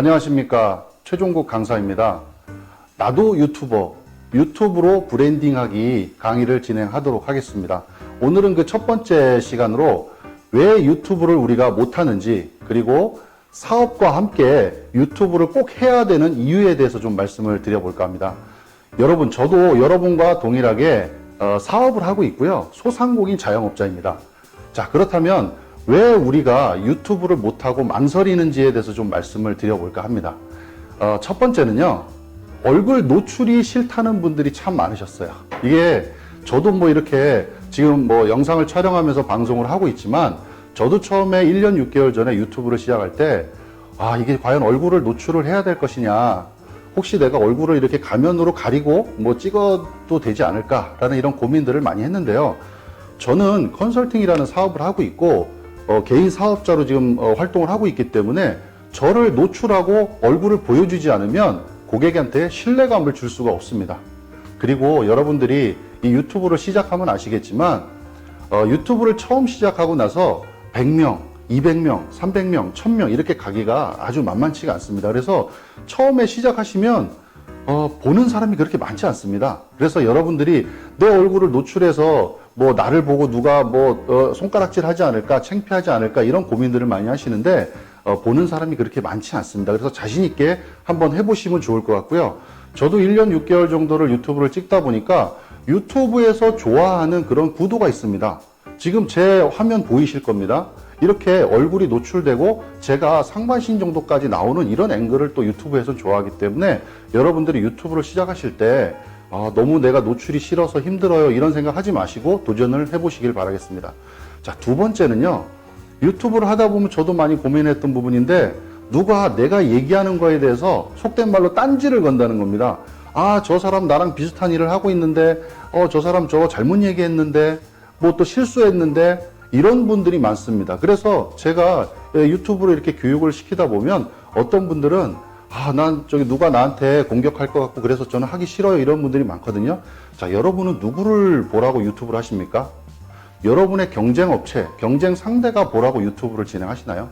안녕하십니까. 최종국 강사입니다. 나도 유튜버, 유튜브로 브랜딩하기 강의를 진행하도록 하겠습니다. 오늘은 그 첫 번째 시간으로 왜 유튜브를 우리가 못하는지, 그리고 사업과 함께 유튜브를 꼭 해야 되는 이유에 대해서 좀 말씀을 드려볼까 합니다. 여러분, 저도 여러분과 동일하게 어, 사업을 하고 있고요. 소상공인 자영업자입니다. 자, 그렇다면 왜 우리가 유튜브를 못하고 망설이는지에 대해서 좀 말씀을 드려볼까 합니다. 어, 첫 번째는요, 얼굴 노출이 싫다는 분들이 참 많으셨어요. 이게 저도 뭐 이렇게 지금 뭐 영상을 촬영하면서 방송을 하고 있지만 저도 처음에 1년 6개월 전에 유튜브를 시작할 때 아, 이게 과연 얼굴을 노출을 해야 될 것이냐. 혹시 내가 얼굴을 이렇게 가면으로 가리고 뭐 찍어도 되지 않을까라는 이런 고민들을 많이 했는데요. 저는 컨설팅이라는 사업을 하고 있고 어, 개인 사업자로 지금 어, 활동을 하고 있기 때문에 저를 노출하고 얼굴을 보여주지 않으면 고객한테 신뢰감을 줄 수가 없습니다. 그리고 여러분들이 이 유튜브를 시작하면 아시겠지만 어, 유튜브를 처음 시작하고 나서 100명, 200명, 300명, 1000명 이렇게 가기가 아주 만만치가 않습니다. 그래서 처음에 시작하시면 어, 보는 사람이 그렇게 많지 않습니다. 그래서 여러분들이 내 얼굴을 노출해서 뭐 나를 보고 누가 뭐 어, 손가락질 하지 않을까, 창피하지 않을까 이런 고민들을 많이 하시는데 어, 보는 사람이 그렇게 많지 않습니다. 그래서 자신 있게 한번 해보시면 좋을 것 같고요. 저도 1년 6개월 정도를 유튜브를 찍다 보니까 유튜브에서 좋아하는 그런 구도가 있습니다. 지금 제 화면 보이실 겁니다. 이렇게 얼굴이 노출되고 제가 상반신 정도까지 나오는 이런 앵글을 또 유튜브에서 좋아하기 때문에 여러분들이 유튜브를 시작하실 때 아, 너무 내가 노출이 싫어서 힘들어요 이런 생각 하지 마시고 도전을 해보시길 바라겠습니다. 자, 두 번째는요. 유튜브를 하다 보면 저도 많이 고민했던 부분인데 누가 내가 얘기하는 거에 대해서 속된 말로 딴지를 건다는 겁니다. 아, 저 사람 나랑 비슷한 일을 하고 있는데, 어, 저 사람 저거 잘못 얘기했는데, 뭐 또 실수했는데, 이런 분들이 많습니다. 그래서 제가 유튜브로 이렇게 교육을 시키다 보면 어떤 분들은 아, 난 저기 누가 나한테 공격할 것 같고 그래서 저는 하기 싫어요. 이런 분들이 많거든요. 자, 여러분은 누구를 보라고 유튜브를 하십니까? 여러분의 경쟁 업체, 경쟁 상대가 보라고 유튜브를 진행하시나요?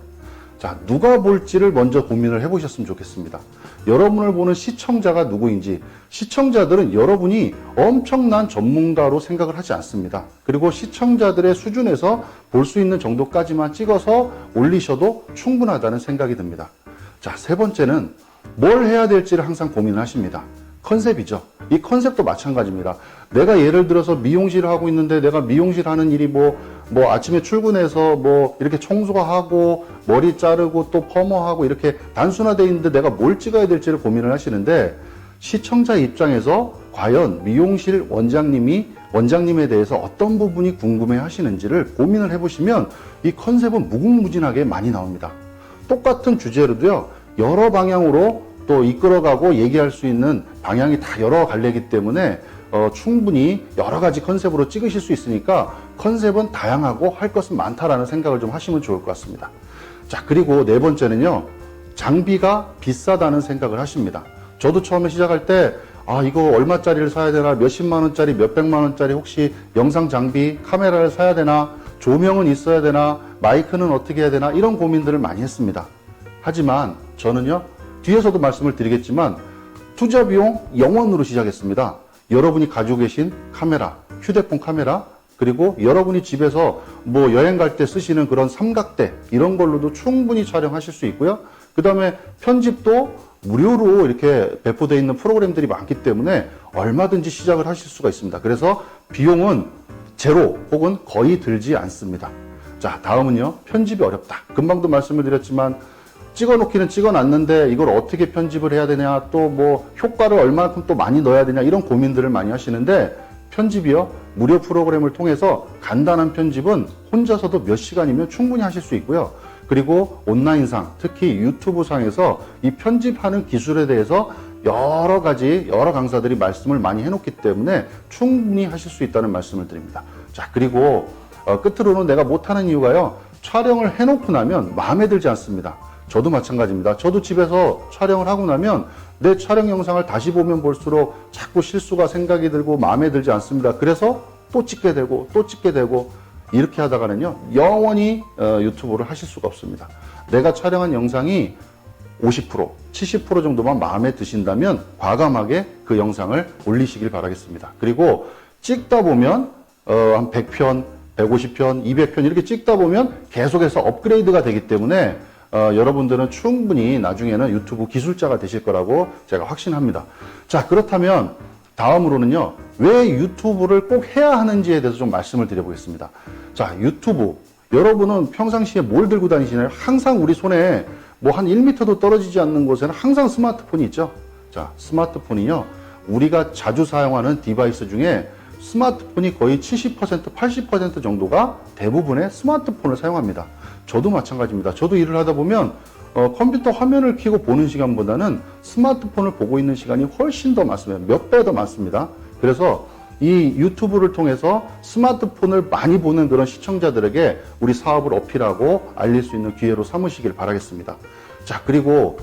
자, 누가 볼지를 먼저 고민을 해보셨으면 좋겠습니다. 여러분을 보는 시청자가 누구인지, 시청자들은 여러분이 엄청난 전문가로 생각을 하지 않습니다. 그리고 시청자들의 수준에서 볼 수 있는 정도까지만 찍어서 올리셔도 충분하다는 생각이 듭니다. 자, 세 번째는 뭘 해야 될지를 항상 고민을 하십니다. 컨셉이죠. 이 컨셉도 마찬가지입니다. 내가 예를 들어서 미용실을 하고 있는데 내가 미용실 하는 일이 뭐, 뭐 아침에 출근해서 뭐 이렇게 청소하고 머리 자르고 또 퍼머하고 이렇게 단순화되어 있는데 내가 뭘 찍어야 될지를 고민을 하시는데 시청자 입장에서 과연 미용실 원장님이 원장님에 대해서 어떤 부분이 궁금해 하시는지를 고민을 해보시면 이 컨셉은 무궁무진하게 많이 나옵니다. 똑같은 주제로도요, 여러 방향으로 또 이끌어가고 얘기할 수 있는 방향이 다 여러 갈래기 때문에 어, 충분히 여러 가지 컨셉으로 찍으실 수 있으니까 컨셉은 다양하고 할 것은 많다라는 생각을 좀 하시면 좋을 것 같습니다. 자, 그리고 네 번째는요, 장비가 비싸다는 생각을 하십니다. 저도 처음에 시작할 때, 아, 이거 얼마짜리를 사야 되나, 몇십만 원짜리, 몇백만 원짜리 혹시 영상 장비, 카메라를 사야 되나, 조명은 있어야 되나, 마이크는 어떻게 해야 되나, 이런 고민들을 많이 했습니다. 하지만 저는요, 뒤에서도 말씀을 드리겠지만, 투자 비용 0원으로 시작했습니다. 여러분이 가지고 계신 카메라, 휴대폰 카메라, 그리고 여러분이 집에서 뭐 여행 갈 때 쓰시는 그런 삼각대, 이런 걸로도 충분히 촬영하실 수 있고요. 그 다음에 편집도 무료로 이렇게 배포되어 있는 프로그램들이 많기 때문에 얼마든지 시작을 하실 수가 있습니다. 그래서 비용은 제로 혹은 거의 들지 않습니다. 자, 다음은요. 편집이 어렵다. 금방도 말씀을 드렸지만 찍어놓기는 찍어놨는데 이걸 어떻게 편집을 해야 되냐 또 뭐 효과를 얼마만큼 또 많이 넣어야 되냐 이런 고민들을 많이 하시는데 편집이요. 무료 프로그램을 통해서 간단한 편집은 혼자서도 몇 시간이면 충분히 하실 수 있고요. 그리고 온라인상 특히 유튜브 상에서 이 편집하는 기술에 대해서 여러 가지 여러 강사들이 말씀을 많이 해놓기 때문에 충분히 하실 수 있다는 말씀을 드립니다. 자 그리고 어, 끝으로는 내가 못하는 이유가요. 촬영을 해놓고 나면 마음에 들지 않습니다 저도 마찬가지입니다. 저도 집에서 촬영을 하고 나면 내 촬영 영상을 다시 보면 볼수록 자꾸 실수가 생각이 들고 마음에 들지 않습니다. 그래서 또 찍게 되고 또 찍게 되고 이렇게 하다가는요 영원히 어, 유튜브를 하실 수가 없습니다. 내가 촬영한 영상이 50%, 70% 정도만 마음에 드신다면 과감하게 그 영상을 올리시길 바라겠습니다. 그리고 찍다 보면 어, 한 100편, 150편, 200편 이렇게 찍다 보면 계속해서 업그레이드가 되기 때문에 어, 여러분들은 충분히 나중에는 유튜브 기술자가 되실 거라고 제가 확신합니다. 자, 그렇다면 다음으로는요, 왜 유튜브를 꼭 해야 하는지에 대해서 좀 말씀을 드려보겠습니다. 자, 유튜브. 여러분은 평상시에 뭘 들고 다니시나요? 항상 우리 손에 뭐 한 1m도 떨어지지 않는 곳에는 항상 스마트폰이 있죠. 자, 스마트폰이요. 우리가 자주 사용하는 디바이스 중에 스마트폰이 거의 70%, 80% 정도가 대부분의 스마트폰을 사용합니다. 저도 마찬가지입니다. 저도 일을 하다 보면 어, 컴퓨터 화면을 켜고 보는 시간보다는 스마트폰을 보고 있는 시간이 훨씬 더 많습니다. 몇 배 더 많습니다. 그래서 이 유튜브를 통해서 스마트폰을 많이 보는 그런 시청자들에게 우리 사업을 어필하고 알릴 수 있는 기회로 삼으시길 바라겠습니다. 자, 그리고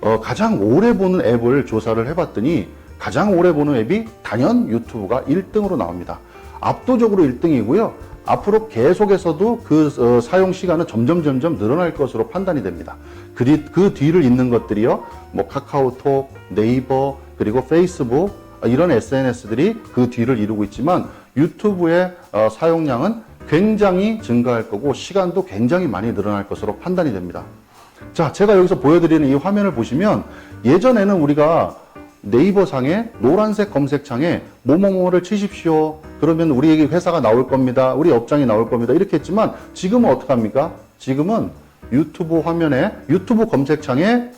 어, 가장 오래 보는 앱을 조사를 해봤더니 가장 오래 보는 앱이 단연 유튜브가 1등으로 나옵니다. 압도적으로 1등이고요. 앞으로 계속해서도 그 어, 사용 시간은 점점 점점 늘어날 것으로 판단이 됩니다. 그, 뒤, 그 뒤를 잇는 것들이요, 뭐 카카오톡, 네이버, 그리고 페이스북 어, 이런 SNS들이 그 뒤를 이루고 있지만 유튜브의 어, 사용량은 굉장히 증가할 거고 시간도 굉장히 많이 늘어날 것으로 판단이 됩니다. 자, 제가 여기서 보여드리는 이 화면을 보시면 예전에는 우리가 네이버 상에 노란색 검색창에 뭐뭐뭐를 치십시오. 그러면 우리에게 회사가 나올 겁니다. 우리 업장이 나올 겁니다. 이렇게 했지만 지금은 어떻게 합니까? 지금은 유튜브 화면에 유튜브 검색창에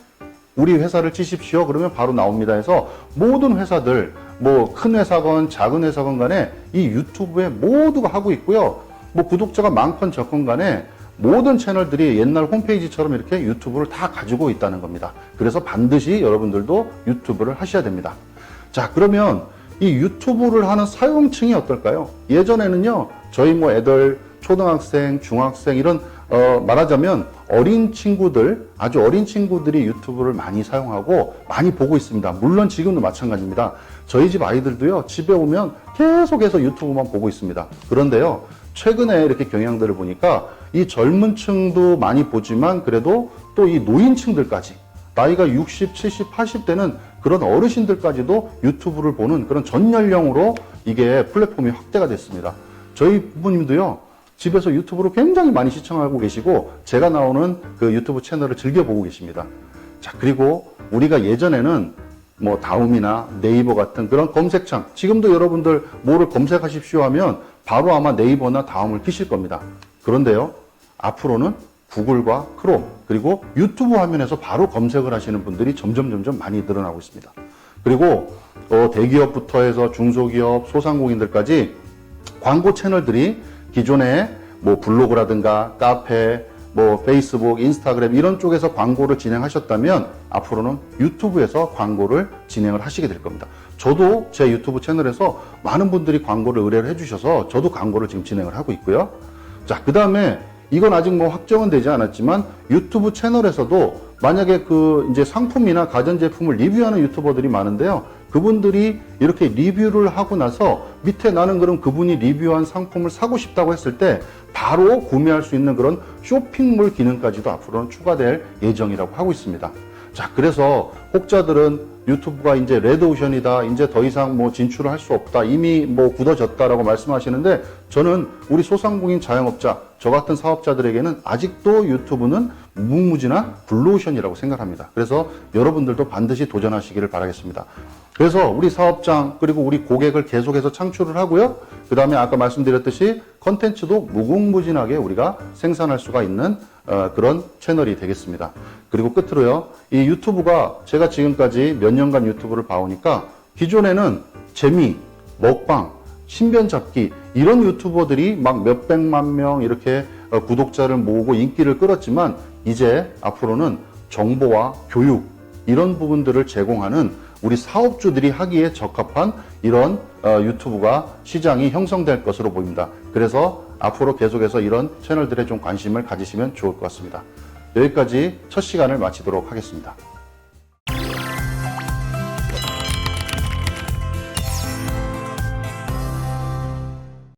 우리 회사를 치십시오. 그러면 바로 나옵니다. 해서 모든 회사들 뭐 큰 회사건 작은 회사건 간에 이 유튜브에 모두가 하고 있고요. 뭐 구독자가 많건 적건 간에 모든 채널들이 옛날 홈페이지처럼 이렇게 유튜브를 다 가지고 있다는 겁니다. 그래서 반드시 여러분들도 유튜브를 하셔야 됩니다. 자, 그러면 이 유튜브를 하는 사용층이 어떨까요? 예전에는요, 저희 뭐 애들, 초등학생, 중학생, 이런, 어, 말하자면 어린 친구들, 아주 어린 친구들이 유튜브를 많이 사용하고 많이 보고 있습니다. 물론 지금도 마찬가지입니다. 저희 집 아이들도요, 집에 오면 계속해서 유튜브만 보고 있습니다. 그런데요, 최근에 이렇게 경향들을 보니까 이 젊은 층도 많이 보지만 그래도 또 이 노인층들까지 나이가 60, 70, 80대는 그런 어르신들까지도 유튜브를 보는 그런 전 연령으로 이게 플랫폼이 확대가 됐습니다. 저희 부모님도요, 집에서 유튜브를 굉장히 많이 시청하고 계시고, 제가 나오는 그 유튜브 채널을 즐겨 보고 계십니다. 자, 그리고 우리가 예전에는 뭐 다음이나 네이버 같은 그런 검색창, 지금도 여러분들 뭐를 검색하십시오 하면 바로 아마 네이버나 다음을 키실 겁니다. 그런데요, 앞으로는 구글과 크롬 그리고 유튜브 화면에서 바로 검색을 하시는 분들이 점점 점점 많이 늘어나고 있습니다. 그리고 어, 대기업부터 해서 중소기업, 소상공인들까지 광고 채널들이 기존에 뭐 블로그라든가 카페, 뭐 페이스북, 인스타그램 이런 쪽에서 광고를 진행하셨다면 앞으로는 유튜브에서 광고를 진행을 하시게 될 겁니다. 저도 제 유튜브 채널에서 많은 분들이 광고를 의뢰를 해주셔서 저도 광고를 지금 진행을 하고 있고요. 자, 그 다음에 이건 아직 뭐 확정은 되지 않았지만 유튜브 채널에서도 만약에 그 이제 상품이나 가전제품을 리뷰하는 유튜버들이 많은데요. 그분들이 이렇게 리뷰를 하고 나서 밑에 나는 그럼 그분이 리뷰한 상품을 사고 싶다고 했을 때 바로 구매할 수 있는 그런 쇼핑몰 기능까지도 앞으로는 추가될 예정이라고 하고 있습니다. 자, 그래서 혹자들은 유튜브가 이제 레드오션이다. 이제 더 이상 뭐 진출을 할 수 없다. 이미 뭐 굳어졌다라고 말씀하시는데 저는 우리 소상공인 자영업자, 저 같은 사업자들에게는 아직도 유튜브는 무궁무진한 블루오션이라고 생각합니다. 그래서 여러분들도 반드시 도전하시기를 바라겠습니다. 그래서 우리 사업장 그리고 우리 고객을 계속해서 창출을 하고요. 그 다음에 아까 말씀드렸듯이 컨텐츠도 무궁무진하게 우리가 생산할 수가 있는 어, 그런 채널이 되겠습니다. 그리고 끝으로요. 이 유튜브가 제가 지금까지 몇 년간 유튜브를 봐오니까 기존에는 재미, 먹방, 신변 잡기 이런 유튜버들이 막 몇백만 명 이렇게 어, 구독자를 모으고 인기를 끌었지만 이제 앞으로는 정보와 교육 이런 부분들을 제공하는 우리 사업주들이 하기에 적합한 이런 어, 유튜브가 시장이 형성될 것으로 보입니다. 그래서 앞으로 계속해서 이런 채널들에 좀 관심을 가지시면 좋을 것 같습니다. 여기까지 첫 시간을 마치도록 하겠습니다.